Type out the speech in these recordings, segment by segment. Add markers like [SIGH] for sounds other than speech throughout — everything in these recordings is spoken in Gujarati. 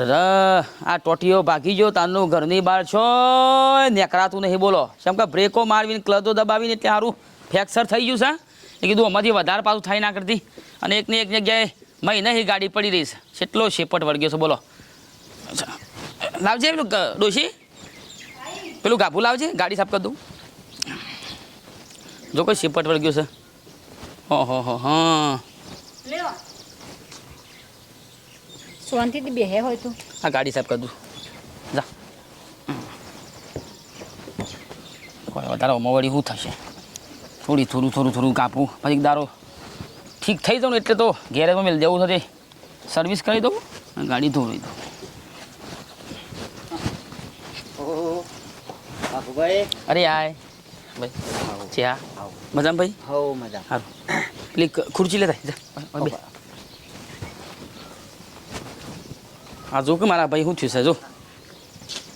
અરે આ ટોટીઓ ભાગી ગયો તારનું ઘરની બહાર છો. નેકરાતું નહીં બોલો. કેમ કે બ્રેકો મારવીને ક્લચો દબાવીને એટલે સારું ફ્રેક્ચર થઈ ગયું છે. એ કીધું આમાંથી વધારે પાછું થાય ના કરતી. અને એકને એક જગ્યાએ મહિને એ ગાડી પડી રહી છે. કેટલો શેપટ વળગ્યો છે, બોલો. લાવજે પેલું ડોશી. પેલું ગાભું લાવજે, ગાડી સાફ કરી દઉં. જો કોઈ શેપટ વળગ્યો છે. ઓહો હો. હા શાંતિથી બેહે હોય તો. આ ગાડી સાફ કરી દઉં. જા. કોઈ વધારે વળી શું થશે? થોડી થોડું થોડું થોડું કાપવું પછી દારો ઠીક થઈ જાઉં ને એટલે તો ગેરેજમાં મેળ જવું થશે. સર્વિસ કરી દઉં અને ગાડી ધોવી દઉં. અરે આય. ભાઈ છે હા. મજામાં ભાઈ? હો મજા સારું પેલી ખુરચી લેતા જા ઓય બે. આ જો કે મારા ભાઈ શું થયું છે જો.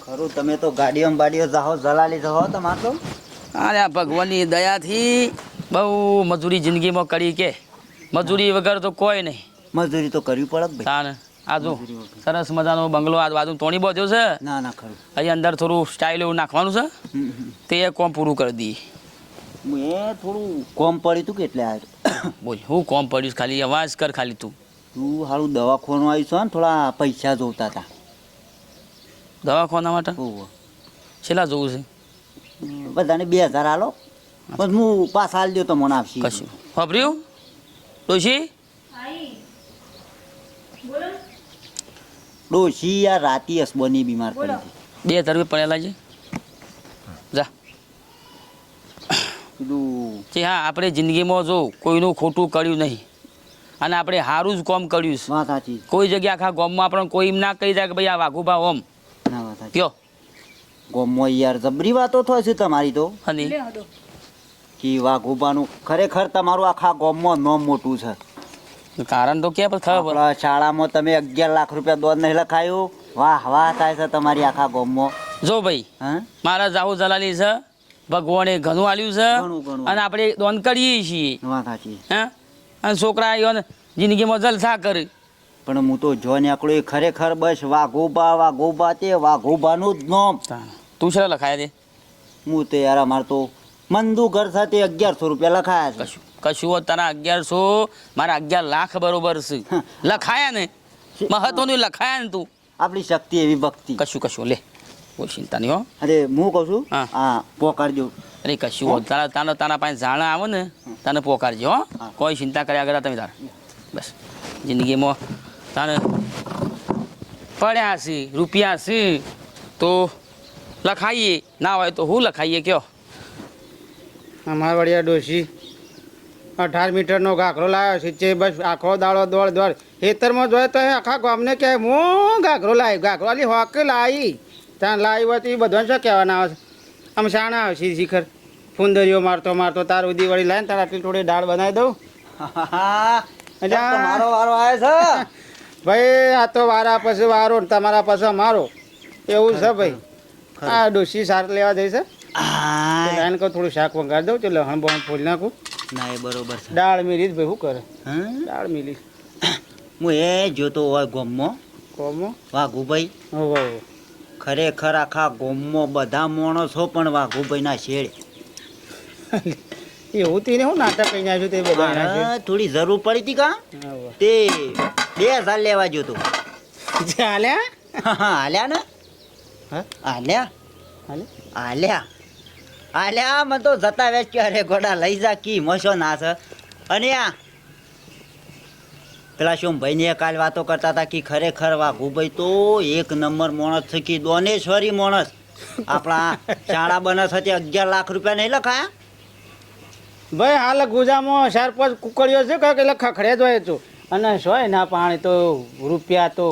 ખરું તમે તો ગાડીઓ બાડીઓ જાહો જલાલી જાહો તમાર તો. અરે આ ભગવાનની દયાથી બહુ મજૂરી જિંદગીમાં કરી કે. મજૂરી વગર તો કોઈ નહીં. મજૂરી તો કરવી પડે ભાઈ. આ જો સરસ મજાનો બંગલો આ બાજુ તોણી બોધ્યો છે. ના ના ખરું. અહીં અંદર થોડું સ્ટાઇલ એવું નાખવાનું છે. તે કોમ પૂરું કરી દઈએ હું એ થોડું કોમ પડ્યું હતું કે એટલે બોલ હું કોમ પડ્યું ખાલી અવાજ કર ખાલી તું. તું હારું દવાખાનું આવ્યું છે ને થોડા પૈસા જોતા હતા દવાખાના માટે? ઓહો. છેલ્લા જોવું છે? બધાને બે હજાર આલો. બસ હું પાછા હાલ દો તો મને આપશે. કશું. વાપર્યું? ડોશી? ડોશી યાર રાતી અસબોની બીમાર પડી હતી બે હજાર રૂપિયા પડેલા છે જા. કીધું કે હા આપણે જિંદગીમાં જો કોઈનું ખોટું કર્યું નહીં. અને આપણે સારું જ કોમ કર્યું છે. વાત સાચી કોઈ જગ્યા આખા ગોમમાં પણ કોઈ એમ ના કહી જાય કે ભાઈ આ વાઘુભા ઓમ. ના વાત સાચી. કયો? ગોમો યાર જબરી વાતો થાય છે તમારી તો. અને કે વાઘુબાનું ખરેખર તમારું આખા ગોમમાં નોમ મોટું છે. કારણ તો કે ખબર શાળામાં તમે અગિયાર લાખ રૂપિયા દોન નહીં લખાયું. વાહ વાહ થાય છે તમારી આખા ગોમમાં. જો ભાઈ હા? મારા જાહુ જલાલી છે ભગવાને ઘણું આલ્યું છે ઘણું, ઘણું. અને આપણે દોન કરીએ છીએ. વાત સાચી હે? અને છોકરા આવ્યો ને જિંદગીમાં જલસા કરી. પણ હું તો જો એ ખરેખર બસ વાઘોબા વાઘોબા તે વાઘોબાનું જ નોમ. તું છે લખાય દે હું તો યાર અમારે તો મંદુ ઘર સાથે અગિયારસો રૂપિયા લખાયા છે. કશું તારા અગિયારસો મારા અગિયાર લાખ બરોબર છે. લખાયા ને? મહત્વનું લખાયા ને તું? આપણી શક્તિ એવી ભક્તિ. કશું કશું લે. કોઈ ચિંતા નહીં હો. અરે હું કહું છું? હા. હા પોકારજો. અરે કશું હો તારા તારા તારા પાસે જાણા આવે ને તને પોકારજો હો. કોઈ ચિંતા કર્યા આગળ તમે તાર. બસ. જિંદગીમાં તને પડ્યા છે રૂપિયા છે તો લખાઈએ. ના હોય તો હું લખાઈએ કયો? અમારા વડિયા ડોશી. અઢાર મીટરનો ઘાઘરો લાવ્યો છે જે બસ આખો દાડો દોડ દોડ. ખેતરમાં જોયે તો એ આખા ગામને કહે હું ઘાઘરો લાવી ઘાઘરો આલી હોકે લાવી ત્યાં લાવી હોય તો એ બધાને શું કહેવાના આવે છે? આમ શાણા આવે છે શિખર. ફુંદરીઓ મારતો મારતો તાર ઉદી વળી લાવીને તાર આટલી થોડી દાળ બનાવી દઉં. મારો વારો આવે છે. [LAUGHS] ભાઈ આ તો વારા પછી વારો ને તમારા પછી મારો એવું છે ભાઈ. આ ડોસી સાર લેવા જઈશ એને કહું થોડું શાક વગાડી દઉં. એટલે હણ બહણ ફોડી નાખું. ના એ બરોબર છે. દાળ મિલી ભાઈ શું કરે? હા? દાળ મિલી હું એ જોતો હોય ગોમમાં. ભાઈ વાઘુભાઈ. હવે. ખરેખર આખા ગોમમાં બધા માણસો પણ વાઘુભાઈના શેડ [LAUGHS] એવું તેને હું નાટક કહી નાખ્યું તે બધા થોડી જરૂર પડી હતી કા? તે બે હજાર લેવા જો તું. હાલ્યા? ને? હા? હાલ્યા? હાલે? હાલ્યા. હાલ્યા મને તો જતા વેચ કે અરે ગોડા લઈ જા કી મશો ના છે અને આ પેલા શું ભાઈને કાલ વાતો કરતા હતા કે ખરેખર વાઘુભાઈ તો એક નંબર માણસ છે કે દોનેશ્વરી માણસ. આપણા શાળા બનસ હતી અગિયાર લાખ રૂપિયા નહીં લખાયા? ભાઈ હાલ ગુજામાં ચાર પાંચ કુકડીઓ છે કે એટલે ખખડે જ હોય છું અને સોય ના પાણી તો રૂપિયા તો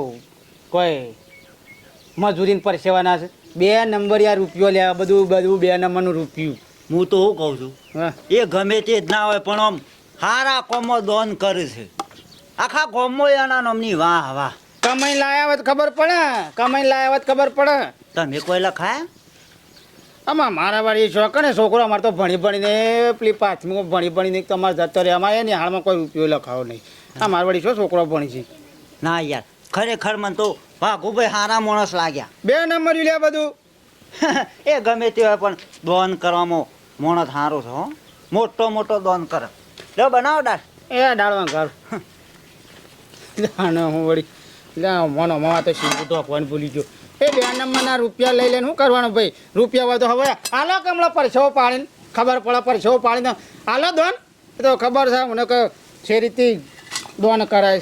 કોઈ મજૂરીને પરસેવાના છે. બે નંબર યાર રૂપિયો લેવા બધું બધું બે નંબરનું રૂપિયું. હું તો શું કહું છું એ ગમે તે જ ના હોય પણ આમ હારા કોમો દોન કરે છે. આખા કોમો એના નામની વાહ વાહ. કમાઈ લાયા હોત ખબર પડે કમાઈ લાયા હોત ખબર પડે. તમે કોઈ લખાય? આમાં મારા વાળી શોખ ને છોકરો અમારે તો ભણી ભણીને પેલી પાંચમીમાં ભણી ભણીને તમારે જતો રહે અમારે નિહાળમાં કોઈ ઉપયોગ લખાવો નહીં. આ મારા વાળી શું છોકરો ભણી છે? ના યાર ખરેખર મને તો ભાગુભાઈ હારા માણસ લાગ્યા. [LAUGHS] બે નંબર લે બધું. એ ગમે તે હોય પણ દોન કરવામાં માણસ સારો છે હો. મોટો મોટો દોન કરે. લો બનાવો ડાળ એ ડાળવા ઘર. [LAUGHS] જાણે હું વળી. લે મોનો મવા તો સીધું ઢોકવાનું ભૂલી ગયો. એ બે નંબરના રૂપિયા લઈ લઈને શું કરવાનું ભાઈ? રૂપિયા હોય તો હવે આલો કમળો પરછો પાડીને, ખબર પડે પરછો પાડીને. આલો દોન. તો ખબર છે, મને કે છે રીતે દોન કરાય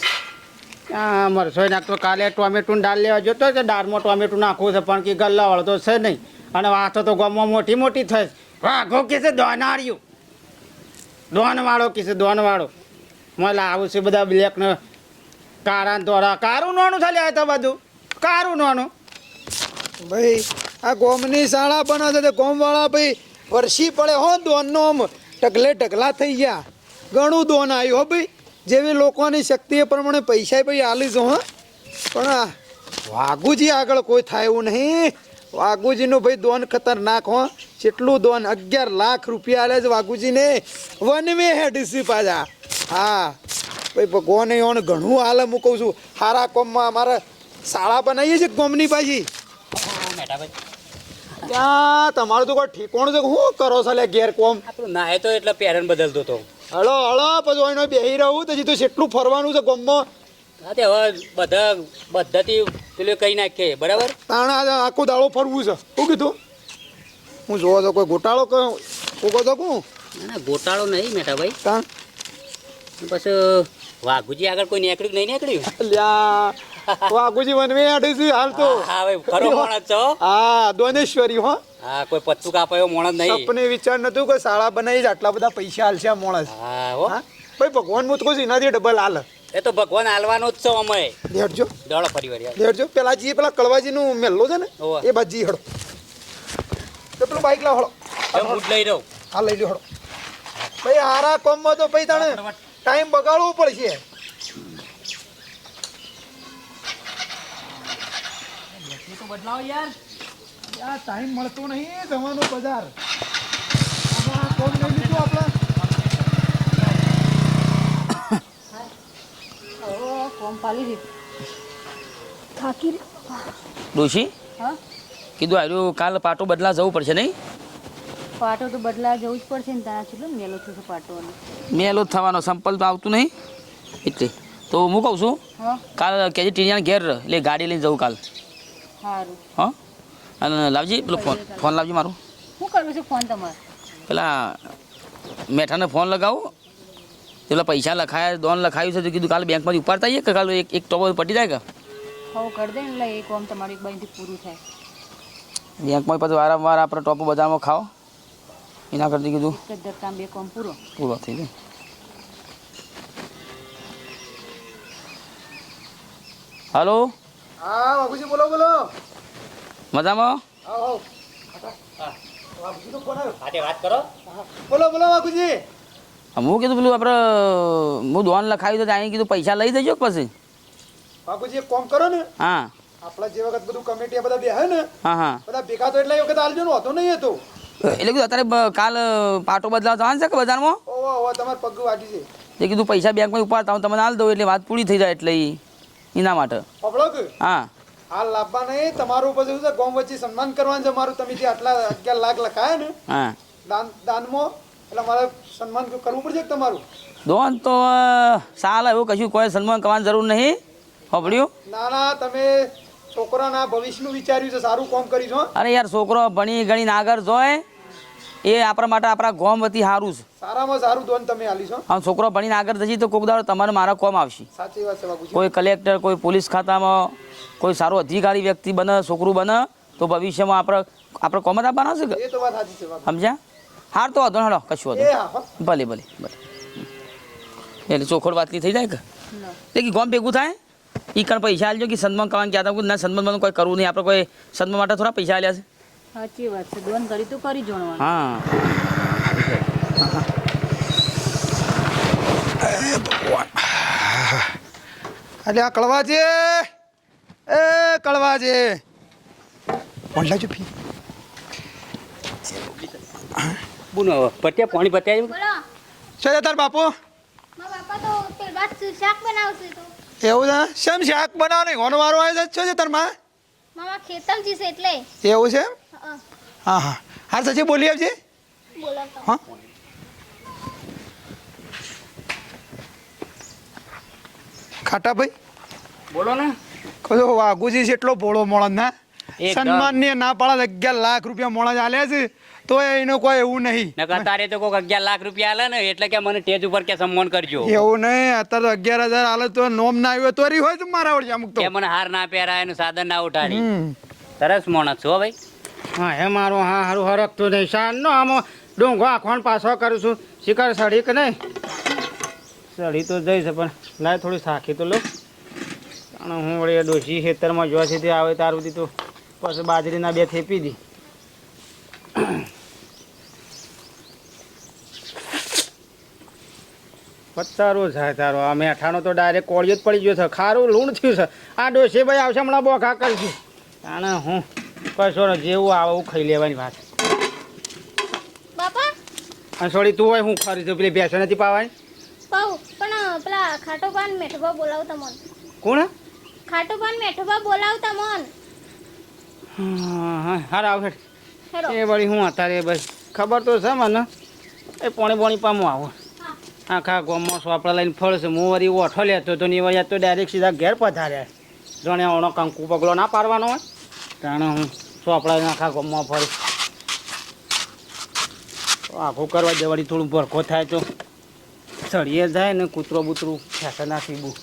હા મરસોઈ નાખતો કાલે ટોમેટું દાળ લેવા જોતો કે દાળમાં ટોમેટું નાખવું છે, પણ કે ગલ્લાવાળો તો છે નહીં. અને વાંચો તો ગમો મોટી મોટી થશે વાઘો કે છે દોનાળિયું. દોનવાળો કે છે દોનવાળો. મને આવું છે બધા બ્લેક ને દ્વારા કારું નોનું આ તો બધું. કારું નોનું ભાઈ, આ ગોમની શાળા પણ છે તે ગોમવાળા ભાઈ વર્ષી પડે હો દોનનો આમ. ઢગલે ઢગલા થઈ ગયા. ઘણું દોન આવ્યું હો ભાઈ. જેવી લોકોની શક્તિ એ પ્રમાણે પૈસા ભાઈ આલી જો, હો. પણ વાઘુજી આગળ કોઈ થાય એવું નહીં. વાઘુજીનું ભાઈ દોન ખતરનાક, હો. જેટલું દોન અગિયાર લાખ રૂપિયા આલે છે વાઘુજીને. વનવે હેડીસી પાછા. હા. ભાઈ ભગવાને ઓણ ઘણું હાલે હું કહું છું સારા કોમમાં અમારે શાળા બનાવીએ છીએ કોમની પાછી? ત્યાં તમારું તો કોઈ ઠીકોણ છે શું કરો છો લે ઘેર કોમ? નાહે તો એટલે પેરણ બદલતો હતો. હળો હળો પછી એનો બેહી રહું તો તો જેટલું ફરવાનું છે ગોમમાં? હા તે હવે બધા બધાથી પેલું કહી નાખીએ બરાબર? તાણા આખો દાડો ફરવું છે. શું કીધું? હું જોવો છો કોઈ ગોટાળો કહું શું કહો છો કહું ના ના ગોટાળો નહીં મેટાભાઈ તાણ? પછી વાઘુજી આગળ કોઈ નીકળ્યું નહીં નીકળ્યું? લ્યા વાઘુજી વનવે છે હાલ તો. હા ભાઈ ખરો માણસ છો. હા દોનેશ્વરી હો. હા કોઈ પત્તું કાપાયો માણસ નહીં. સપને વિચાર નતું કે શાળા બનાવી આટલા બધા પૈસા હાલશે આ માણસ. હા હો. ભાઈ ભગવાન મુત કહું એનાથી ડબલ હાલ એ તો ભગવાન હાલવાનો જ છો અમે. દેડજો દોડો ફરી વાર દેડજો પેલા જી પેલા કળવાજીનું મેલ્લો છે ને એ બાજી હડો તો પેલું બાઈક લાવ હળો. હું લઈ રહું. હા લઈ લો હળો. ભાઈ હારા કોમમાં તો ભાઈ તાણે ટાઈમ બગાડવો પડશે. બદલાવો યાર. આ ટાઈમ મળતો નહીં જવાનો બજાર કોમ નહીં લીધું આપણે? કોમ પાલી દીધું થાકી ડોશી? હા? કીધું આવ્યું કાલ પાટો બદલા જવું પડશે નહીં? પાટો તો બદલા જવું જ પડશે ને તારા છેલ્લો મેલો થશે પાટોનો. મેલો થવાનો સંપલ તો આવતું નહીં? એટલે. તો હું કહું છું હા. કાલ કેજી ટીનિયાને ઘેર એટલે ગાડી લઈને જવું કાલ. હા? અને લાવજી પેલો ફોન ફોન લાવજી મારું. શું કરવું છે ફોન તમારો? પેલા મેઠાને ફોન લગાવો. પેલા પૈસા લખાયા દોન લખાયું છે તો કીધું કાલે બેંકમાંથી ઉપાડતા આવીએ કે કાલે એક એક ટોપો પટી જાય કે? હવે કરી દે એટલે એ કોમ તમારું એક બાજુથી પૂરું થાય. બેંકમાં પછી વારંવાર આપણે ટોપો બજારમાં ખાઓ. એના કરતી કીધું? બે કોમ પૂરો. પૂરો થઈ જાય હલો? હા બાબુજી બોલો બોલો. મજામાં? આવો હા. બોલો બોલો બાબુજી હું કીધું પેલું આપણે હું દોન લખાવ્યું તો અહીં કીધું પૈસા લઈ દેજો પછી? બાબુજી એક કોમ કરો ને. હા. આપણા જે વખત બધું કમિટી બધા બેહે ને હા હા. બધા ભેગા તો એટલે વખત આલજો ને હતો નહીં હતો એટલે કીધું અત્યારે કાલ પાટો બદલાવ જવાનું છે કે બજારમાં? ઓહો ઓહો તમારે પગ વાગી છે. એ કીધું પૈસા બેંકમાં ઉપાડતા હું તમને હાલ દઉં એટલે વાત પૂરી થઈ જાય એટલે એના માટે. હા. હાલ લાભવા નહીં તમારું પછી શું છે ગોમ વચ્ચે સન્માન કરવાનું છે મારું તમે જે આટલા અગિયાર લાખ લખાયા ને હા. દાન દાનમાં એટલે મારે સન્માન કરવું પડશે તમારું? દોન તો સાલ એવું કશું કોઈ સન્માન કરવાની જરૂર નહીં હોભળ્યું ના ના તમે છોકરાના ભવિષ્યનું વિચાર્યું છે સારું કામ કર્યું છો અરે યાર છોકરો ભણી ગણીને આગળ જોય એ આપણા માટે આપણા ગોમ વતી સારું છે. સારામાં સારું ધોન તમે આલી છો આમ છોકરો ભણીને આગળ જશે તો કોક દાડો તમારે મારા કોમ આવશે. સાચી વાત છે બાબુજી કોઈ કલેક્ટર કોઈ પોલીસ ખાતામાં કોઈ સારો અધિકારી વ્યક્તિ બને છોકરું બને તો ભવિષ્યમાં આપણે આપણે કોમ જ આપવાના છે કે? એ તો વાત સાચી છે બાબુ સમજ્યા? હાર તો વાંધો હેડો કશું વાંધો. ભલે ભલે ભલે. એટલે ચોખોડ વાતલી થઈ જાય કે? કે ગોમ ભેગું થાય? ઈ કણ પૈસા આલજો કે સન્માન કરવાનું કહેતા હું ના સન્માન કોઈ કરવું નહીં. આપણે કોઈ સન્માન માટે થોડા પૈસા આલ્યા છે. સાચી વાત છે. દોન કરી તો કરી જોણવાનું. હા. એટલે આ કળવાજે. એ કળવાજે. ઓનલાઈન જો ફી બોલો પટ્યા પાણી પટ્યા છે તાર બાપુ? મારા બાપા તો પેલ ભાત શાક બનાવશે તો. એવું છે? શેમ શાક બનાવવાની? કોનો વારો આવે છે છે તારમાં મામા ખેતમ છે એટલે. એવું છે એમ? હા, હા. હા હા. સચી બોલી આવજે હા. ખાટા ભાઈ. બોલો ને. કહો વાઘુજી છે એટલો ભોળો મોળો ના સન્માનની ના પાડે અગિયાર લાખ રૂપિયા મોળા ચાલ્યા છે. તો એનો કોઈ એવું નહીં. નકર તારે તો કોઈક અગિયાર લાખ રૂપિયા આલે ને એટલે કે મને સ્ટેજ ઉપર કે સન્માન કરજો. એવું નહીં અત્યારે અગિયાર હજાર આલે તો નોમ ના આવ્યો તો રી હોય તો મારા વળી અમુક તો. કે મને હાર ના પહેરાય એનું સાધન ના ઉઠાડી. સરસ માણસ છો ભાઈ. હા હે મારું હા હારું હરકતું નહીં. શાનનો આમાં ડોંગો આખોણ પાછો કરું છું. શિકાર સડી કે નહીં? સડી તો જઈશ પણ લાય થોડી સાખી તો લો. પણ હું વળી ડોસી ખેતરમાં જોવા સીધી આવે તાર સુધી તો પછી બાજરીના બે થેપી દી. પત્તારો થાય તારો. આ મેઠાનો તો ડાયરેક્ટ કોળિયો જ પડી ગયો છે. ખારું લૂણ થયું છે. આ ડોશી ભાઈ આવશે હમણાં બોખા કરશું. અને હું કશો ને જેવું આવે એવું ખાઈ લેવાની વાત. બાપા? અને સોડી તું હોય હું ખરી છું. પેલી બેસે નથી પાવાની? પાઉ પણ પેલા ખાટો પાન મેઠોબા બોલાવતા મન. કોણ? ખાટો પાન મેઠોબા બોલાવતા મન. હા હારા આવે એ વળી હું અત્યારે બસ. ખબર તો છે મને. એ પોણી પોણી પામો આવો. આખા ગામમાં સોપડા લઈને ફળશે હું વળી ઓઠો લેતો તો ને એ વળી તો ડાયરેક્ટ સીધા ઘેર પધાર્યા જાણે ઓણો કંકુ પગલો ના પાડવાનો હોય. તાણે હું સોપડા આખા ગામમાં ફરી. આખું કરવા દે વળી થોડું ભરખો થાય તો સળીએ જાય ને કૂતરો બૂતરું ખેંચે ના સીબું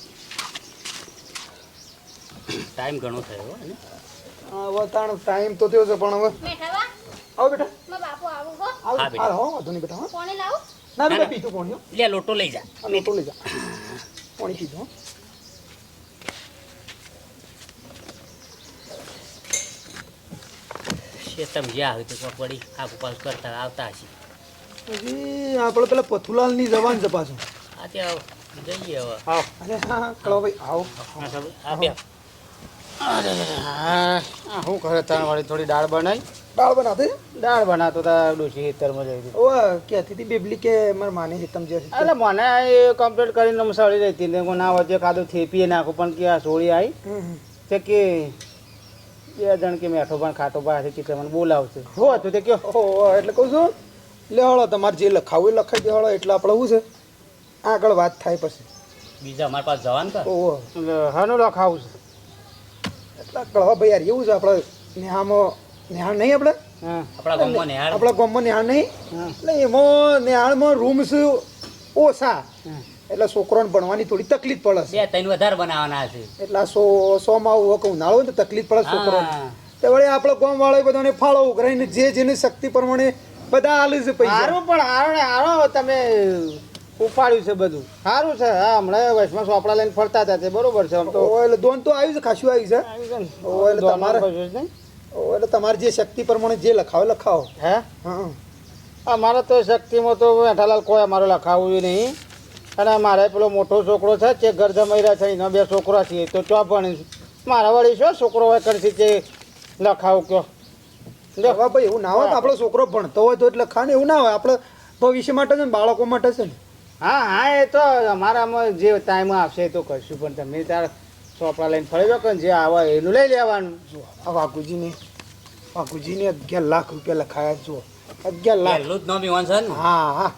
ટાઈમ ઘણો થયો હો ને? હવે તાણ ટાઈમ તો થયો છે પણ હવે આવો બેટા. માં બાપુ આવું હો. આવો. હા, બેટા. હા હો વાંધો નહીં બેટા હા. કોને લાવું? ના બેટા પીતું પાણી લે લોટો લઈ જા આ લોટો લઈ જા પાણી પીધું હો શેતમ હોય તો વળી આખું પાછું કરતા આવતા હશે હજી આપણે પેલા પથુલાલની જવાન પાછું આ ત્યાં જઈએ હવે આવ અરે હા હા કળો ભાઈ આવો આ બે હા આ કરે તાણ વાળી થોડી દાળ બનાવી દાળ બનાવતી? દાળ બનાવતો તા ડોસી હેતરમાં જઈ હતી ઓવે કહેતી હતી બેબલી કે માર માને હેતમ જે એટલે મને એ કમ્પ્લીટ કરીને મસાળી રહી હતી ને હું ના વચ્ચે કાદો થેપીએ નાખું પણ કે આ સોળી આવી. તે કે બે જણ કે મેઠો પણ ખાટો પાસે કે મને બોલાવશે. હો હતું તે કે એટલે કહું છું લે હળો તમારે જે લખાવું એ લખાઈ દે હળો એટલે આપણે શું છે? આગળ વાત થાય પછી. બીજા અમારા પાસે જવાનું કર ઓહો હાનું લખાવું છે. એટલે કળવા ભાઈ યાર એવું છે આપણે નેહામાં નેહાળ નહીં આપણે? આપણા ગામમાં નિહાળ આપણા ગામમાં નેહાળ નહીં? એટલે એમાં નિહાળમાં રૂમ્સ ઓછા. એટલે છોકરાને ભણવાની થોડી તકલીફ પડે છે. બે ત્રણ વધારે બનાવવાના છે. એટલે સો સો માં હોય કે ઉનાળો તો તકલીફ પડે છોકરાને તો વળી આપણે ગામ વાળો બધાને ફાળો ઉઘરાઈને જે જેની શક્તિ પ્રમાણે બધા આલે છે પૈસા. સારું પણ હારો ને હારો તમે ઉપાડ્યું છે બધું. સારું છે હા હમણાં વૈષ્ણવ સોપડા લઈને ફરતા હતા તે બરોબર છે આમ તો એટલે દોન તો આવ્યું છે ખાસું આવ્યું છે. એટલે તમારે- એટલે તમારી જે શક્તિ પ્રમાણે જે લખાવો લખાવો. હે? હા અમારે તો શક્તિમાં તો મેઠાલાલ કોઈ અમારે લખાવવું નહીં. અને મારે પેલો મોટો છોકરો છે જે ઘર જમાઈ છે એના બે છોકરા છે તો ચો ભણે મારા વળી શું છોકરો હોય કરશે તે લખાવું કયો. હવે ભાઈ એવું ના હોય આપણો છોકરો ભણતો હોય તો એટલે લખાને એવું ના હોય. આપણે ભવિષ્ય માટે છે ને બાળકો માટે છે ને. હા હા એ તો અમારામાં જે ટાઈમ આવશે એ તો કરશું પણ તમે તાર ચોપડા લઈને ફરી કે જે આવે એનું લઈ લેવાનું. જો આ વાઘુજીને વાઘુજીને અગિયાર લાખ રૂપિયા લખાયા જુઓ અગિયાર લાખ. એટલું જ નામ ઈવન છે ને? હા હા.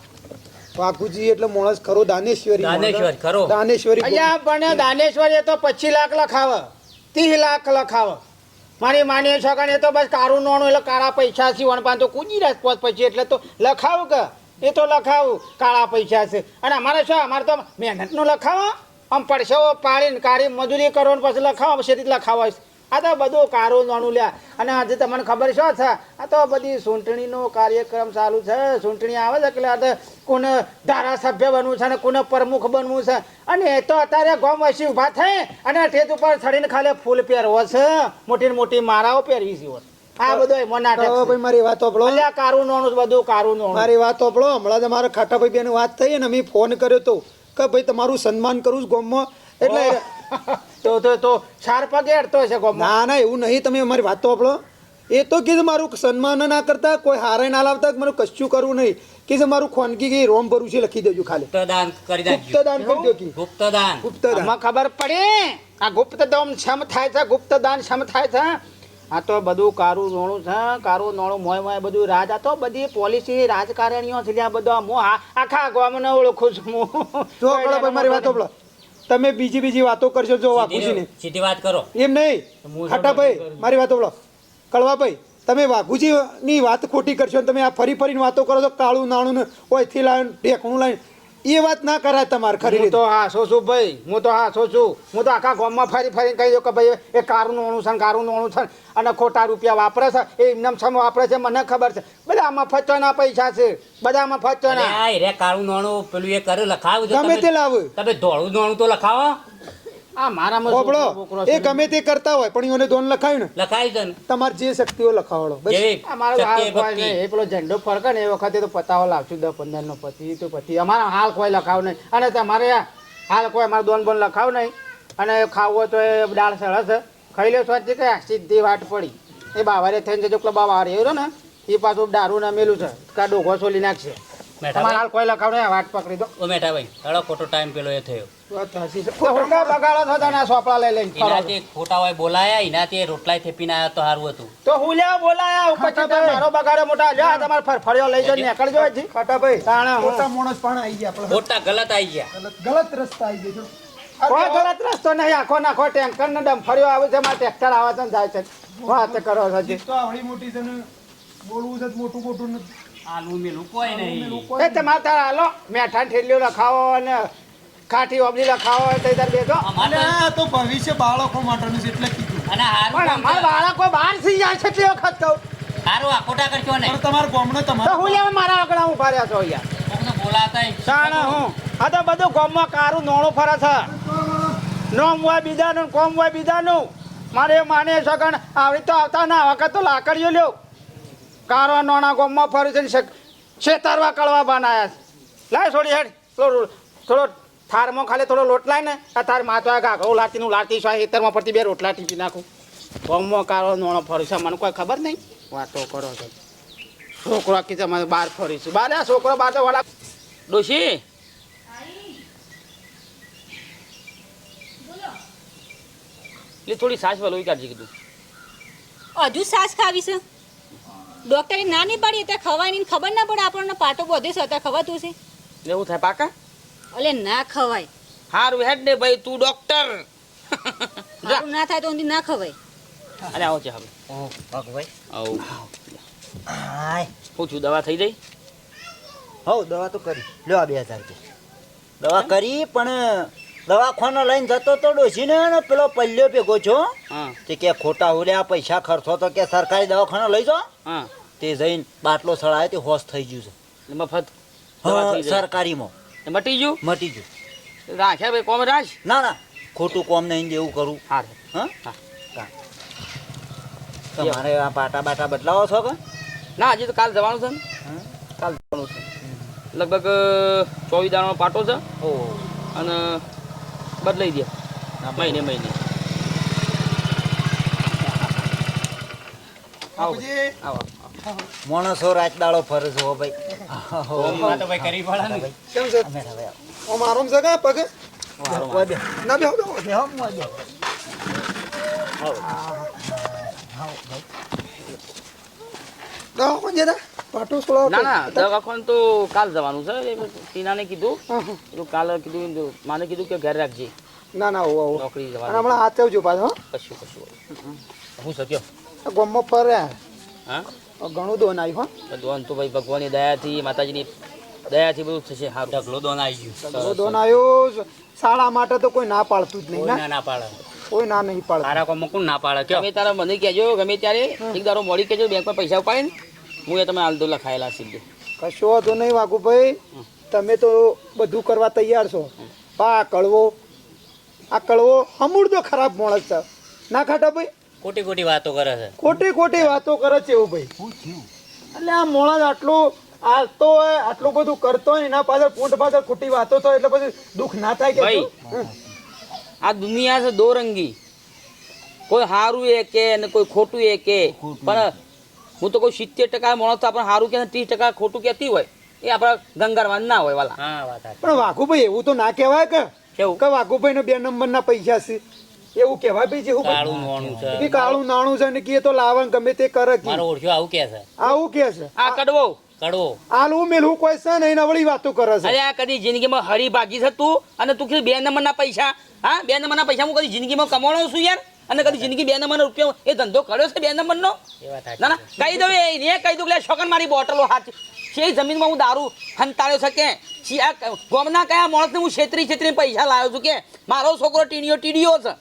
વાઘુજી એટલે માણસ ખરો દાનેશ્વરી દાનેશ્વર, ખરો. દાનેશ્વરી અહીંયા પણ દાનેશ્વરી તો પચીસ લાખ લખાવે. ત્રીસ લાખ લખાવે. મારી માની છોકરાને એ તો બસ કારું નોણું એટલે કાળા પૈસા છે વણ પાંચ તો કૂદી પોત પછી એટલે તો લખાવું કે? એ તો લખાવું કાળા પૈસા છે. અને અમારે શું અમારે તો મહેનતનું લખાવો. આમ પડશો પાડીને કાળી મજૂરી કરો ને પછી લખાવો પછી રીતે લખાવો આ તો બધું કારો નોણું લ્યા. અને આજે તમને ખબર શું છે? આ તો બધી ચૂંટણીનો કાર્યક્રમ ચાલુ છે. ચૂંટણી આવે છે એટલે આ તો કોને ધારાસભ્ય બનવું છે અને કોને પ્રમુખ બનવું છે? અને એ તો અત્યારે ગોમ વસી ઊભા થઈ અને ઠેત ઉપર ચડીને ખાલી ફૂલ પહેરવો છે. મોટી મોટી મારાઓ પહેરવી છે આ બધો એમાં નાટક ભાઈ મારી વાત સાંભળો કારું નોણું બધું કારું નોણું. મારી વાત સાંભળો હમણાં જ મારા ખાટા ભાઈ બેની વાત થઈ અને મેં ફોન કર્યો તો કે ભાઈ તમારું સન્માન કરું છું ગામમાં? એટલે [LAUGHS] તો તો તો ચાર પગે અડતો છે ગામમાં? ના ના એવું નહીં. તમે અમારી વાત તો આપણો એ તો કીધું મારું સન્માન ના કરતા કોઈ હારે ના લાવતા મારું કશું કરવું નહીં. કે મારું ખોનગી કે રોમ ભરું છે લખી દેજો ખાલી. ગુપ્તદાન કરી દેજો ગુપ્તદાન કરી દેજો ગુપ્તદાન. ગુપ્તદાન. ખબર પડે? આ ગુપ્તદાન શમ થાય છે? ગુપ્તદાન શમ થાય છે? આ તો બધું કારું નોણું છે કારું નોણું મોય મોય બધું રાજ. આ તો બધી પોલિસી રાજકારણીઓ છે આ બધો હું આખા ગામને ઓળખું છું હું. જો કળાભાઈ મારી વાતો પેલા તમે બીજી બીજી વાતો કરશો જો વાઘુજી ને સીધી વાત કરો. એમ નહીં. ખાટા ખાટાભાઈ મારી વાતો બોલો કળવાભાઈ તમે વાઘુજીની વાત ખોટી કરશો તમે આ ફરી ફરીને વાતો કરો છો કાળું નાણું ને ઓયથી લાવીને ઢેકણું લાવીને. એ વાત ના કરાય તમારે ખરી હું તો હાસો છું ભાઈ? હું તો હાસો છું? હું તો આખા ગામમાં ફરી ફરીને કહી દઉં કે ભાઈ એ કારનું નોણું છે ને કારું છે અને ખોટા રૂપિયા વાપરે છે એ એમને સમ વાપરે છે મને ખબર છે. બધા આમાં ફચવાના પૈસા છે બધા આમાં અરે ફચવાના આ રે કાળું નોણું પેલું એ કરે લખાવું ગમે તમે- તે લાવું. તમે ધોળું નોણું તો લખાવો. આ મારામાં. એ ગમે તે કરતા હોય પણ એને દોન લખાયું ને. લખાય છે તમારે જે શક્તિઓ લખાવડો બસ. જેવી આ મારો એ કોઈ ભક્તિ. નહીં. એ પેલો ઝંડો ફરકે ને એ વખતે તો પતાવો લાવશું દસ પંદર નો પતિ તો પછી અમારા હાલ કોઈ લખાવ નહીં. અને તમારે હાલ કોઈ અમારે દોન બોન લખાવ નહીં. અને ખાવું તો એ દાળ સરસ ખાઈ લે સ્વાદ કે સીધી વાટ પડી. એ બાવારે થઈને જજો પેલો બાવા રહ્યો ને એ પાછું દારૂ નમેલું છે. કા ડોઘો સોલી નાખશે. તમારે હાલ કોઈ લખાવ નહીં વાટ પકડી દો. ઓ મેઠાભાઈ હળો ખોટો ટાઈમ પેલો એ થયો. ગલત રસ્તા નહીં આખો નાખો ટેન્કર ને ડમ્ફરીઓ આવે છે મારે ટ્રેક્ટર આવે છે ને જાય છે. વાત કરો છો આવડી મોટી છે ને બોલવું છે મોટું મોટું આલુ મેલું કોઈ નહીં. એ તમારે તાર હાલો મેઠા ઠેલીઓ રખાવો અને કાઠી ઓબલીલા ખાવા હોય તો તાર બેસો અમારે અને તો ભવિષ્ય બાળકો માટેનું છે એટલે કીધું. અને હારું પણ અમાર બાળકો બહાર સી જાય છે એટલી વખત કહું. હારું આ ખોટા કરશો ને. પણ તમારા ગામનો તો તમારો હું લેવા મારા આગળ હું ફર્યા છો યાર કોકને બોલાતા સાણા હું. આ તો બધું ગોમમાં કારું નોણું ફરે છે. નોમ હોય બીજાનું ને કોમ હોય બીજાનું. મારે માને સગન આવી તો આવતા ના વખત તો લાકડીઓ લ્યો. કારવા નોણા ગોમમાં ફરે છે ને શેતારવા કળવા બનાયા છે. લાય છોડી હેડ. થોડો થોડો થારમાં ખાલી થોડો લોટ લાય ને આ તાર માથા લાટી નું લાટી સ્વાય હેતરમાં પડતી બે રોટલા ટીપી નાખું. ગામમાં કારો નોણો ફરે છે મને કોઈ ખબર નહીં. વાતો કરો છો. છોકરો આખી તમારે બહાર ફરીશું. છે બાર આ છોકરો બહાર તો વાળા ડોશી? એટલે થોડી સાસ વાળું કાઢી કીધું. હજુ સાસ ખાવી છે? ડોક્ટરે ના નહીં પાડી ત્યાં ખવાય ખબર ના પડે આપણને. પાટો બધે છે ખવાતું છે. એવું થાય પાકા? અલે ના ખવાય. હારું હેડ ને ભાઈ તું ડોક્ટર [LAUGHS] હારું ના થાય તો ઊંધી ના ખવાય. અરે આવો છે હવે. ઓ ભગભાઈ. આવું. હાય હું છું દવા થઈ જઈ? હો દવા તો કરી. લ્યો આ બે હજાર રૂપિયા. દવા કરી? પણ દવાખાનો લઈને જતો તો ડોસીને ને પેલો પલ્યો ભેગો છો? હા. તે કે ખોટા હોલ્યા પૈસા ખર્ચો તો કે સરકારી દવાખાનો લઈ જો. હા. તે જઈને બાટલો સળાયો તે હોશ થઈ ગયું છે. મફત સરકારીમાં. મટી ગયું? મટી ગયું. રાખ્યા ભાઈ કોમ રાખ ના ના. ખોટું કોમ નહીં જેવું કરું. હા હા. તમારે આ પાટા બાટા બદલાવો છો કે? ના હજી તો કાલ જવાનું છે ને. કાલ જવાનું છે. લગભગ ચોવીસ દાણાનો પાટો છે. ઓ અને બદલાઈ દે મહિને મહિને. આવો આવો. માણસો રાત દાડો ફરે છે હો ભાઈ. કોમમાં તો ભાઈ કરી પડે ને. કેમ છે? અમે હવે આવો. આમ આરામ છે કે પગે ના બેહો બેહો બેહો, ઓય બે. દવા જતા પાટો છોડાવો ના ના દવાખાને તો કાલ જવાનું છે. ટીનાને કીધું. હા. કીધું કાલે કીધું માને કીધું કે ઘરે રાખજે. ના ના નોકરી જવાનું. હમણાં હાથે આવજો પાછો કશું કશું. હું શક્યો? આ ફર્યા હા? ઘણું દોન આવ્યું દોન તો ભાઈ ભગવાનની દયાથી માતાજીની દયાથી બધું થશે સારું. ઢગલો દોન આવી ગયું ઢગલો દોન આવ્યું શાળા માટે તો કોઈ ના પાડતું જ નહીં ના? ના પાડે. કોઈ ના નહીં પાડે તારા કોઈ મુકું ના પાડે? કે તમે તારા મને કહેજો ગમે ત્યારે એક દારો મોડી કહેજો બેંકમાં પૈસા ઉપાડે ને હું એ તમે હાલ લખાયેલા સીધું. કશો વાંધો નહીં વાઘુભાઈ. તમે તો બધું કરવા તૈયાર છો. પા આ કળવો આ કળવો હમૂળ તો ખરાબ માણસ છે. ના ખાટા ભાઈ? ખોટી ખોટી વાતો કરે છે. ખોટી ખોટી વાતો કરે છે એવું ભાઈ. એટલે આ મોણા આટલું હાલતો હોય આટલું બધું કરતો હોય એના પાછળ પૂંઠ પાછળ ખોટી વાતો થાય એટલે પછી દુઃખ ના થાય કે ભાઈ. આ દુનિયા છે દોરંગી. કોઈ સારું એ કે અને કોઈ ખોટું એ કે. પણ હું તો કોઈ સિત્તેર ટકા માણસ તો આપણે સારું કે ત્રીસ ટકા ખોટું કહેતી હોય. એ આપણા ગંગારવાન ના હોય વાલા. હા પણ વાઘુભાઈ એવું તો ના કહેવાય કે? કેવું? કે વાઘુભાઈ ને બે નંબરના પૈસા છે. એવું કહેવાય ભાઈ હું કાળું નાણું છે. કે કાળું નાણું છે ને કે તો લાવણ ગમે તે કરે કે મારો ઓળખ્યો આવું કે છે. આવું કે છે. આ કડવો. કડવો. આલું મેલું કોઈ છે નહીં વળી વાતો કરે છે. અરે આ કદી જિંદગીમાં હરી ભાગી છે તું? અને તું કીધું બે નંબરના પૈસા. હા બે નંબરના પૈસા હું કદી જિંદગીમાં કમાણો છું યાર? અને કદી જિંદગી બે નંબરનો રૂપિયા એ ધંધો કર્યો છે બે નંબરનો? નો ના ના કહી દઉં એ ને કહી દઉં કે શોકન મારી બોટલો હાથ છે જમીનમાં હું દારૂ હંતાળ્યો છે કે? ગોમના કયા માણસને હું છેતરી છેતરી પૈસા લાવ્યો છું કે? મારો છોકરો ટીડીઓ ટીડીઓ છે.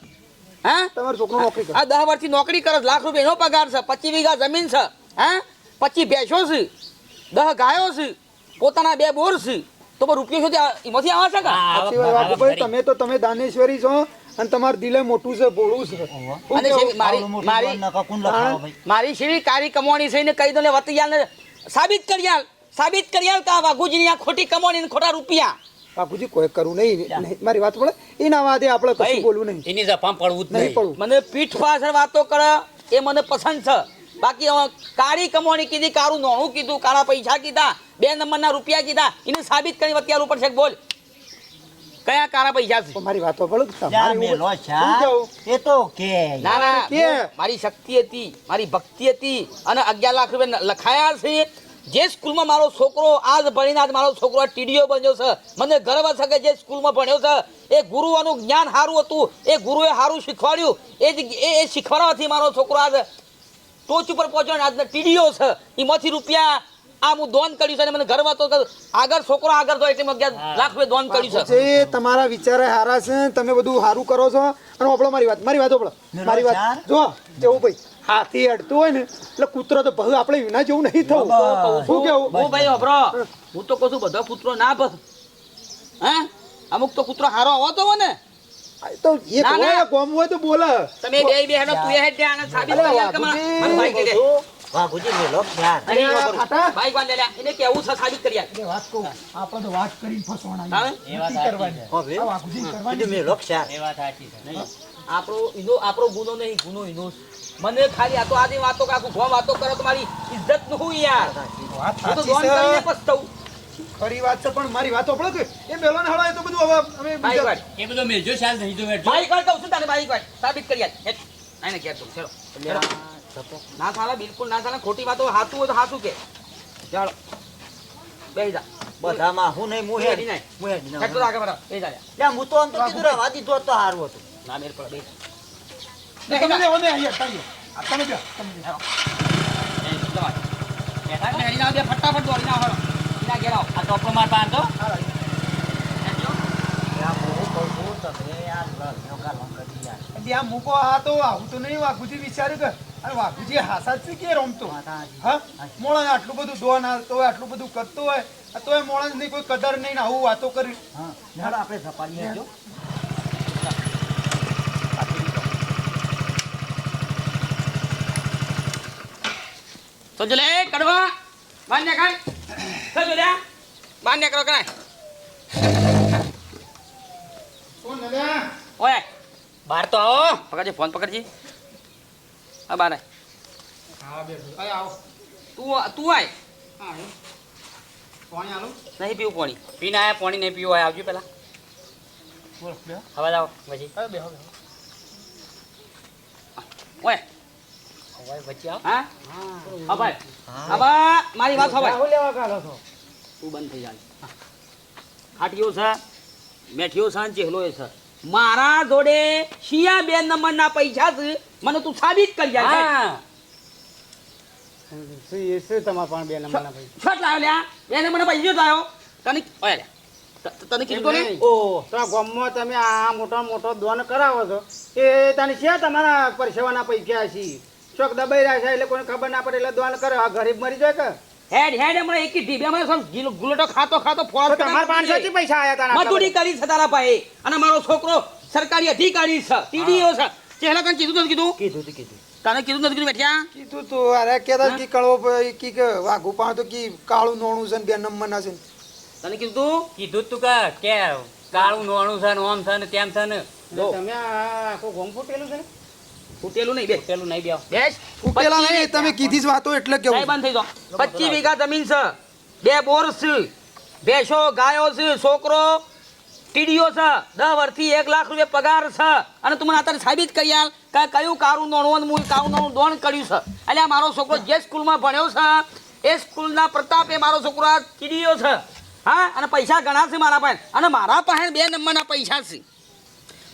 હા? તમારો છોકરો નોકરી કરે. આ દસ વર્ષથી નોકરી કરે લાખ રૂપિયા એનો પગાર છે પચીસ વીઘા જમીન છે હા? પચીસ ભેંસો છે દસ ગાયો છે પોતાના બે બોર છે. તો પણ રૂપિયો સુધી એમાંથી આવે છે કે? તમે તો તમે દાનેશ્વરી છો અને તમારું દિલે મોટું છે બોળું છે. અને મારી મારી મારી સેવી કારી કમાણી છે ને કહી દો ને વતિયાને સાબિત કરી સાબિત કરી કા વાઘુજીની આ ખોટી કમાણી ને ખોટા રૂપિયા. બાપુજી કોઈ કરવું નહીં. નહીં. મારી વાત પડે એના વાદે આપણે કશું બોલવું નહીં. એની જફામ પડવું જ નહીં પડવું. મને પીઠ પાછળ વાતો કરે એ મને પસંદ છે. બાકી કાળી કમોણી કીધી કાળું નોણું કીધું કાળા પૈસા કીધા બે નંબરના રૂપિયા કીધા. એને સાબિત કરી અત્યારે ઉપર છે બોલ. કયા કાળા પૈસા છે? મારી વાતો પડો તમારે મેલો એ તો કે. ના ના મારી શક્તિ હતી મારી ભક્તિ હતી. અને અગિયાર લાખ રૂપિયા લખાયા છે. જે સ્કૂલમાં મારો છોકરો આજ ભણીને આજ મારો છોકરો ટીડીઓ બન્યો છે મને ગર્વ છે કે જે સ્કૂલમાં ભણ્યો છે એ ગુરુઓનું જ્ઞાન સારું હતું એ ગુરુએ સારું શીખવાડ્યું એ જ એ એ શીખવાડવાથી મારો છોકરો આજ ટોચ ઉપર પહોંચ્યો ને આજના ટીડીઓ છે એમાંથી રૂપિયા આ હું દોન કર્યું છે અને મને ગર્વ હતો કે આગળ છોકરો આગળ તો એટલે મેં અગિયાર લાખ રૂપિયા દોન કર્યું છે. એ તમારા વિચારે હારા છે તમે બધું સારું કરો છો. અને ઓપડો મારી વાત મારી વાત ઓપડો મારી વાત. જો જવું ભાઈ. હાથી અડતું હોય ને એટલે કૂતરો તો ભહ આપણે વિના જેવું નહીં થવું. શું કેવું? હું ભાઈ અભરો. હું તો કહું છું બધા પુત્રો ના ભસ. હે? અમુક તો કૂતરો હારો આવો તો હોય ને. આ તો એક. હોય ગોમ હોય બોલે. તમે બે બે હેડો હેડ સાબિત કરી દે. વાપરો. લે એને કેવું છે સાબિત કરી આલ. વાત કહું. આપણે તો વાત કરીને ફસવાના એ વાત સાચી હવે? આ કરવાની એ વાત સાચી છે. આપણો આપણો ગુનો નહીં ગુનો એનો છે. મને ખાલી આ તો આજે વાતો કે આખું વાતો કરો તો મારી ઇજ્જતનું હું યાર. વાત હું તો સાચી કરીને છે ખરી વાત છે પણ મારી વાતો ઓપડો કે? એ મેલો ને હળાય તો બધું હવે અમે બાઈક એ બધો મેલજો શાલ નહીં જો મેળજો. બાઈક વાળ કહું છું તને બાઈક વાત સાબિત કરી આલ હેડ. આઈને ઘેર તું. ચલો. ના સાલા બિલકુલ ના સાલા ખોટી વાતો હાચું હોય તો હાચું કે. ચાલો. બેહી જા. બધામાં હું નહીં મું નહીં. હેડી નહીં. તો આગળ બરાબર બેહી જા. લે. હું તો આમ તો કીધું રવા દીધું તો હારું હતું. ના મેર પડે. બેહી જા. તમે બેહો ને અહીંયા, તમે આ તમે બેહો, તમે. એ, બે ફટાફટ દોડીને આવો હેડો. એના ઘેર આવો. આ તો માર પાસે તો. ત્યાં મૂકો હા તો આવું તો નહીં વાઘુજી વિચાર્યું કે અરે વાઘુજી હાસા જ કે રમતો હા મોળા આટલું બધું દોન હાલતો હોય આટલું બધું કરતો હોય તો તોય મોળા ની કોઈ કદર નહીં આવું વાતો કરી આપણે ઝપાડીએ જો તો જો લે કડવા માન્ય ને ખાય તો જો લે બાર ને કરો કરાય. કોણ નલ્યા? ઓય બહાર તો આવો. પકડજે ફોન પકડજી. હા આય. હા બે આવો. તું તું આય. હા પાણી આલો. નહીં પીવું પાણી. પીને આયા પાણી નહીં પીવું આવજો પેલા. બોલ હવે જાઓ પછી. બે ઓય આવો હા? હા. ભાઈ હા. મારી વાત હવે રાહુલ લેવા કાઢો છો. તું બંધ થઈ જાય. ખાટીઓ છે મેઠીઓ છે ચેહલો છે. મારા જોડે શિયા બે નંબરના પૈસા છે. મને તું સાબિત કરી જાય શું શું તમારા પણ બે નંબરના ભાઈ છટ લાવ્યો લ્યા બે નંબરના પૈસા લાવ્યો તને ઓય તને કીધું ને? ઓ તો આ તમે આ મોટો મોટો દોન કરાવો છો. એ તને છે તમારા પરસેવાના પૈસા છે. ચોક દબાઈ રહ્યા છે એટલે કોઈને ખબર ના પડે એટલે દોન કરે. આ ગરીબ મરી જાય કે? હેડ હેડ હમણાં એકી ઢીબે માં સમ ગીલો- ગુલેટો ખાતો ખાતો ફોર તમાર 500 થી પૈસા આયા તારા મજૂરી કરી છે તારા પાસે અને મારો છોકરો સરકારી અધિકારી છે. ટીડીઓ છે. ચહેલા કન કીધું નથી કીધું? કીધું તું કીધું. તને કીધું નથી કીધું બેઠ્યા? કીધું તો અરે કેતા કી કળવો ભાઈ કી કે વાઘુ પાણ તો કી કાળું નોણું છે ને બે નંબર ના. છે તને કીધું તું? કીધું તું કે કે કાળું નોણું છે ને ઓમ છે ને તેમ છે ને. તમે આ આખું ગોમ ફૂટેલું છે ફૂટેલું નહીં બે ફૂટેલું નહીં બેવ બેસ. ફૂટેલા નહીં તમે કીધી વાતો એટલે કેવું બંધ થઈ જાઓ. પચીસ વીઘા જમીન છે. બે બોર છે. ભેંસો ગાયો છે છોકરો ટીડીઓ છે. દસ વર્ષથી એક લાખ રૂપિયા પગાર છે. અને તું મને અત્યારે સાબિત કરી આલ કે કયું કારું નોણવું મૂળ કારું નોણું દોણ કર્યું છે. એટલે મારો છોકરો જે સ્કૂલમાં ભણ્યો છે એ સ્કૂલના પ્રતાપે મારો છોકરો આ ટીડીઓ છે. હા? અને પૈસા ઘણા છે મારા પાસે. અને મારા પાસે બે નંબરના પૈસા છે.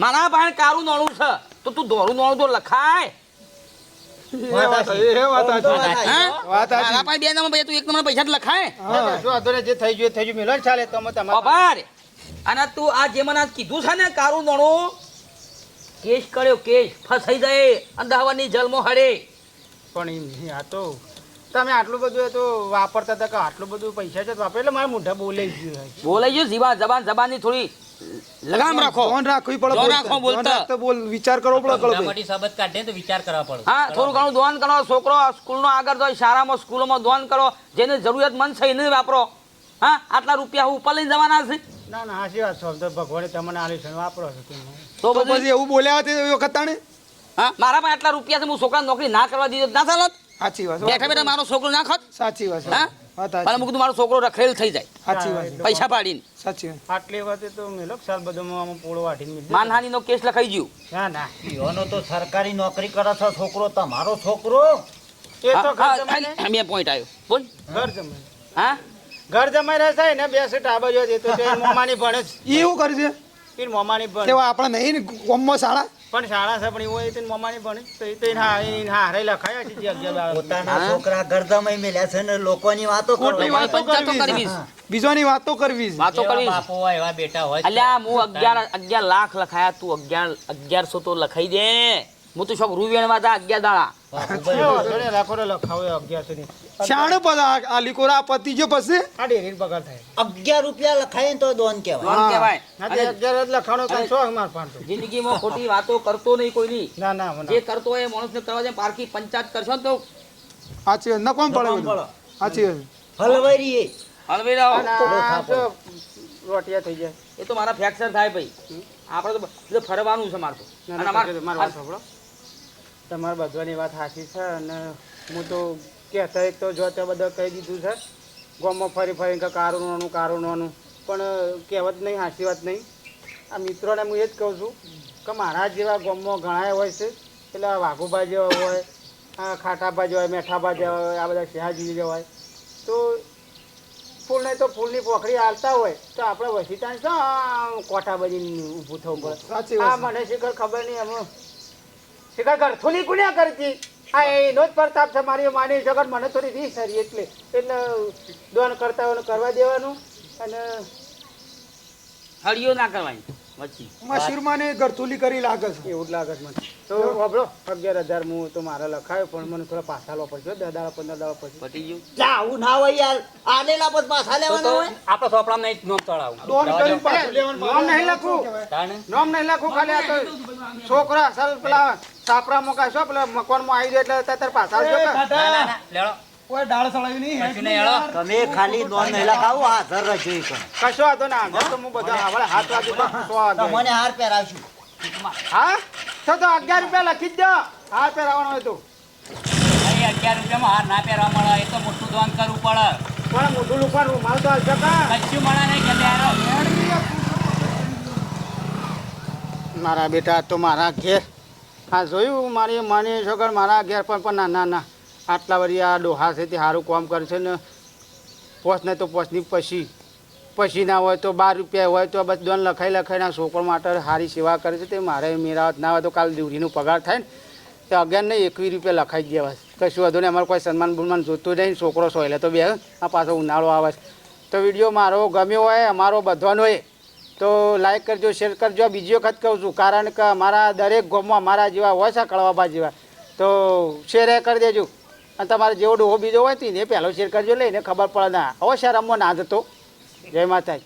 મારા ભાઈ કારું નોણું છે. તો તું દોરું નોણું તો લખાય. અને તું આ જે મને આજ કીધું છે ને કારું નોણું કેશ કર્યો કેશ ફસાઈ જાય અંધાવાની જલમો હડે. પણ આ તો તમે આટલું બધું તો વાપરતા હતા કે આટલું બધું પૈસા છે તો વાપરે. એટલે મારા મોઢા બોલાઈ ગયું બોલાઈ ગયું જીવા જબાન જબાનની થોડી લગામ રાખો. ધ્યાન રાખવી પડે ધ્યાન રાખો બોલતા. તો બોલ વિચાર કરવો પડે કળો મોટી સબત કાઢે તો વિચાર કરવા પડે. હા થોડું ઘણું દોન કરો છોકરો સ્કૂલનો આગળ જાય શાળામાં સ્કૂલોમાં દોન કરો જેને જરૂરિયાતમંદ છે એને વાપરો. હા આટલા રૂપિયા હું ઉપર લઈને જવાના છે? ના ના હાચી વાત છો તો ભગવાને તમને આલ્યું વાપરો છો તો તો પછી? એવું બોલ્યા હતા એ વખત તાણે? હા મારા પાસે આટલા રૂપિયા છે હું છોકરા નોકરી ના કરવા દીધો ના ચાલત? સાચી વાત બેઠા બેઠા મારો છોકરો ના ખત? સાચી વાત હા? અને મુકું મારો છોકરો રખડેલ થઈ જાય. પૈસા પાડીને. સાચી આટલી વાતે તો મેલો સાલ બધો આમાં પોળો વાટીને મિલ માનહાનિનો કેસ લખાઈ ગયો. ના ના. ઈઓનો તો સરકારી નોકરી કરે છે છોકરો તમારો છોકરો? એ તો ને- બે પોઈન્ટ આવ્યો બોલ. ઘર જમાઈ હા? ઘર જમાઈ રહે છે ને બેસે સીટ જો તો મોમાની ભણે એવું કરે છે? એ મોમાની ભણે. આપણે નહીં ને ગામમાં શાળા? પણ શાળા છે પણ હોય તો મોમાની ભણે. તો હારે લખાયા છે જે પોતાના છોકરા ગરદમય મેલ્યા છે ને લોકોની વાતો ખોટી કરવા વાતો કરવી છે. બીજોની વાતો કરવી વાતો કરવી. બાપો હોય એવા બેટા હોય અલ્યા હું અગિયાર અગિયાર લાખ લખાયા તું અગિયાર અગિયારસો તો લખાઈ દે હું તો શોખ રૂવેણમાં અગિયાર દાડા. એ વાંધો નહીં, રાખો ને લખાવો અગિયારસો ની શાણે બધા આ- આ લીકોરા પતિ જો પછી? આ ડેરીનો પગાર થાય. અગિયાર રૂપિયા લખાય તો દોન કહેવાય. કોણ કહેવાય. અગિયાર જ લખાણો કાંઈ શોખ માર પાડતો જિંદગીમાં ખોટી વાતો કરતો નહીં કોઈની. ના ના જે કરતો હોય એ માણસને કરવા જાય પારખી પંચાયત કરશો ને તો. સાચી વાત નકોમ પડે નકોમ બધું. પડે. હલવાઈ એ હલવી રહો આ શું રોટિયા થઈ જાય. એ તો મારા ફ્રેક્ચર થાય ભાઈ. આપણે તો ફરવાનું છે મારે અને અમારે- મારી સાંભળો. તમારે બધાની વાત સાચી છે અને હું તો કહેતા એક તો જો તે બધા કહી દીધું છે ગામમાં ફરી ફરી કે કારું નાનું પણ કહેવત નહીં સાચી વાત નહીં. આ મિત્રોને હું એ જ કહું છું કે મારા જેવા ગામમાં ઘણા હોય છે પેલા વાઘુભા જેવા હોય આ ખાટાભા જેવા હોય મેઠાભા જેવા હોય આ બધા શિહાજી જેવા હોય. તો ફૂલને તો ફૂલની પોખડી હાલતા હોય તો આપણે વસીતા કોઠા બની ઊભું થવું પડે? આ મને શીખર ખબર નહીં એમાં શિખર ગરથુલી ગુન્યા કરતી. હા એનો જ પ્રતાપ છે, મારી માની જગત મને થોડી રીસ એટલે. એટલે દોન કરતા કરવા દેવાનું અને હળીઓ ના કરવાની. વચ્ચે ને ગરથુલી કરી લાગે છે. એવું જ લાગે છે મને તો વાપરો અગિયાર હજાર હું તો મારે લખાયો પણ મને થોડા પાછા લેવા પડશે દસ દાડા પંદર દાડા પછી. પતી ગયું. જા આવું ના હોય યાર. આલેલા પછી પાછા લેવાના હોય. આપણે સોપડામાં નહીં નોમ ચડાવું દોન કરીને પાછું લેવાનું. નામ નહીં લખું નહીં લખું ખાલી આ તો છોકરા સાલ પેલા સાપરા મુકાશો પેલા મકાનમાં આવી જાય એટલે તાર પાછા આવજો. લેડો. કોઈ દાળ સળાવી નહીં કશું તમે ખાલી વાંધો ના આગળ તો હું બધા આવડે. હાથ વાગે તો સો હાર પહેરાવશું હા? તો તો અગિયાર રૂપિયા લખી જ દો. હાથ પહેરાવાનો હોય તો. અગિયાર રૂપિયામાં હાર ના પહેરવા મળે એ તો મોટું દોન કરવું પડે. પણ મોઢું લુકવાનું રૂમાલ તો હશે કા? કશું મળે નહીં કે લેડો મારા બેટા તો મારા ઘેર. હા જોયું મારી માની છોકર મારા ઘેર પણ પણ ના ના ના. આટલા વરી આ ડોહા છે તે સારું કામ કરશે ને પોસ ને તો પોસની પછી પછી ના હોય તો બાર રૂપિયા હોય તો બસ દોન લખાઈ લખાઈને છોકરો માટે સારી સેવા કરે છે તે મારે મેરાવત ના હોય તો કાલ દીવડીનો પગાર થાય ને, તો અગિયાર નહીં, એકવીસ રૂપિયા લખાઈ દેવા કશું વધુ નહીં, અમારે કોઈ સન્માન બુન્માન જોતું નહીં, છોકરો સોયલે તો બે, આ પાછો ઉનાળો આવે છે. તો વીડિયો મારો ગમ્યો હોય, અમારો બધવાનો હોય તો લાઈક કરજો શેર કરજો. બીજી વખત કહું છું, કારણ કે અમારા દરેક ગામમાં અમારા જેવા હોય છે કળવાબા જેવા. તો શેર કરી દેજો. અને તમારે જેવો ડોહો બીજો હોય તો પહેલો શેર કરજો, લઈને ખબર પડે ના. અવશ્ય રમવો ના જતો જય માતાજી.